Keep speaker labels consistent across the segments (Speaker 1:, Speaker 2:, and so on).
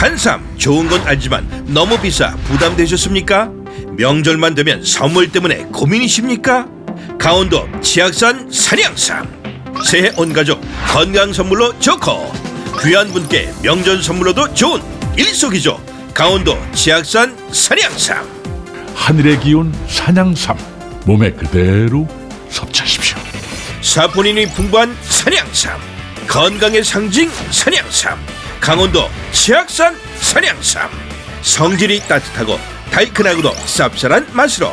Speaker 1: 산삼. 좋은 건 알지만 너무 비싸. 부담되셨습니까? 명절만 되면 선물 때문에 고민이십니까? 강원도 지악산 산양삼. 새해 온 가족 건강 선물로 좋고 귀한 분께 명절 선물로도 좋은 일석이조. 강원도 지악산 산양삼.
Speaker 2: 하늘의 기운 산양삼. 몸에 그대로 섭취하십시오.
Speaker 1: 사포닌이 풍부한 산양삼. 건강의 상징 산양삼 강원도 치악산 산양삼. 성질이 따뜻하고 달큰하고도 쌉쌀한 맛으로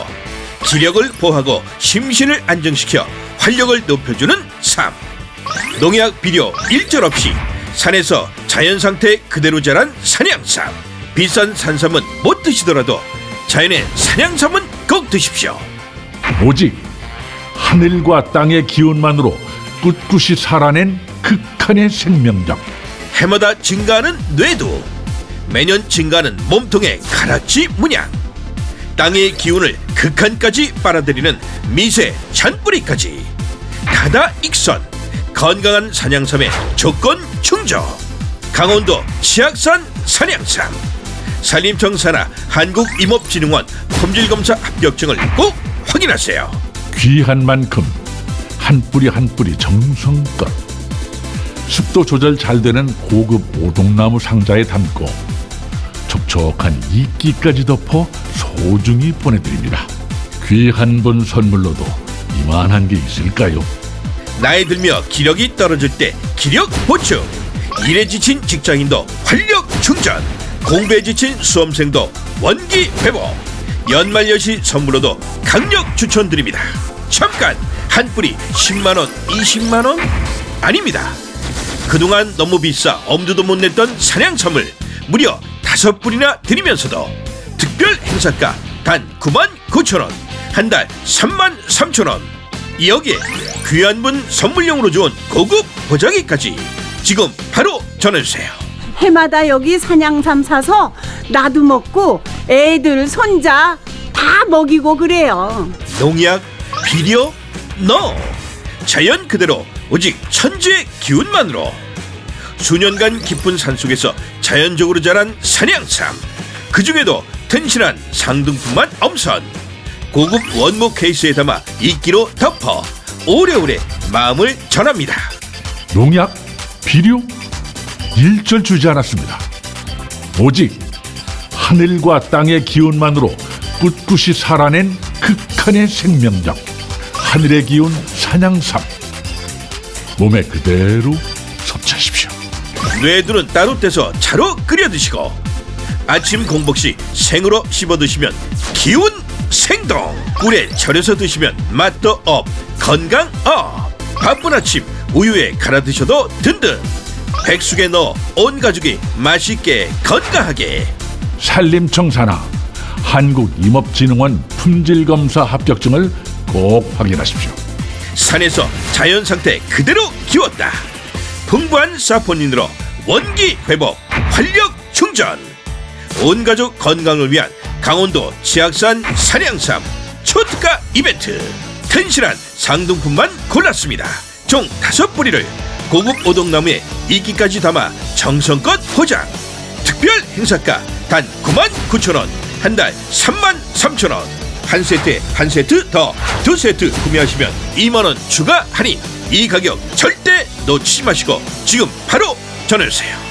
Speaker 1: 기력을 보하고 심신을 안정시켜 활력을 높여주는 삶. 농약 비료 일절 없이 산에서 자연 상태 그대로 자란 산양삼. 비싼 산삼은 못 드시더라도 자연의 산양삼은 꼭 드십시오.
Speaker 2: 오직 하늘과 땅의 기운만으로 꿋꿋이 살아낸 극한의 생명력.
Speaker 1: 해마다 증가하는 뇌도 매년 증가하는 몸통의 가락지 문양 땅의 기운을 극한까지 빨아들이는 미세 잔뿌리까지 다다 익선 건강한 산양삼의 조건 충족 강원도 치악산 산양삼 산림청 산하 한국임업진흥원 품질검사 합격증을 꼭 확인하세요.
Speaker 2: 귀한 만큼 한 뿌리 한 뿌리 정성껏 습도 조절 잘 되는 고급 오동나무 상자에 담고 촉촉한 이끼까지 덮어 소중히 보내드립니다. 귀한 분 선물로도 이만한 게 있을까요?
Speaker 1: 나이 들며 기력이 떨어질 때 기력 보충. 일에 지친 직장인도 활력 충전. 공부에 지친 수험생도 원기 회복. 연말연시 선물로도 강력 추천드립니다. 잠깐 한 뿌리 10만원 20만원 아닙니다 그동안 너무 비싸 엄두도 못 냈던 사냥 선물 무려 다섯 뿌리나 드리면서도 특별 행사가 단 9만 9천 원, 한 달 3만 3천 원. 여기에 귀한 분 선물용으로 좋은 고급 보자기까지 지금 바로 전해주세요.
Speaker 3: 해마다 여기 산양삼 사서 나도 먹고 애들 손자 다 먹이고 그래요.
Speaker 1: 농약, 비료, no. 자연 그대로 오직 천지의 기운만으로 수년간 깊은 산속에서 자연적으로 자란 산양삼 그 중에도 튼실한 상등품만 엄선 고급 원목 케이스에 담아 이끼로 덮어 오래오래 마음을 전합니다
Speaker 2: 농약, 비료, 일절 주지 않았습니다. 오직 하늘과 땅의 기운만으로 꿋꿋이 살아낸 극한의 생명력. 하늘의 기운 산양삼. 몸에 그대로 섭취하십시오.
Speaker 1: 뇌두는 따로 떼서 차로 끓여 드시고 아침 공복 시 생으로 씹어 드시면 기운 생동 꿀에 절여서 드시면 맛도 업 건강 업 바쁜 아침 우유에 갈아 드셔도 든든 백숙에 넣어 온 가족이 맛있게 건강하게
Speaker 2: 산림청 산하 한국임업진흥원 품질검사 합격증을 꼭 확인하십시오.
Speaker 1: 산에서 자연 상태 그대로 키웠다. 풍부한 사포닌으로 원기 회복, 활력 충전. 온 가족 건강을 위한 강원도 지악산 산양삼 초특가 이벤트. 튼실한 상등품만 골랐습니다. 총 다섯 뿌리를 고급 오동나무에 이끼까지 담아 정성껏 포장. 특별 행사가 단 9만 9천 원, 한 달 3만 3천 원. 한 세트에 한 세트 더 두 세트 구매하시면 2만 원 추가 할인. 이 가격 절대 놓치지 마시고 지금 바로 전해주세요.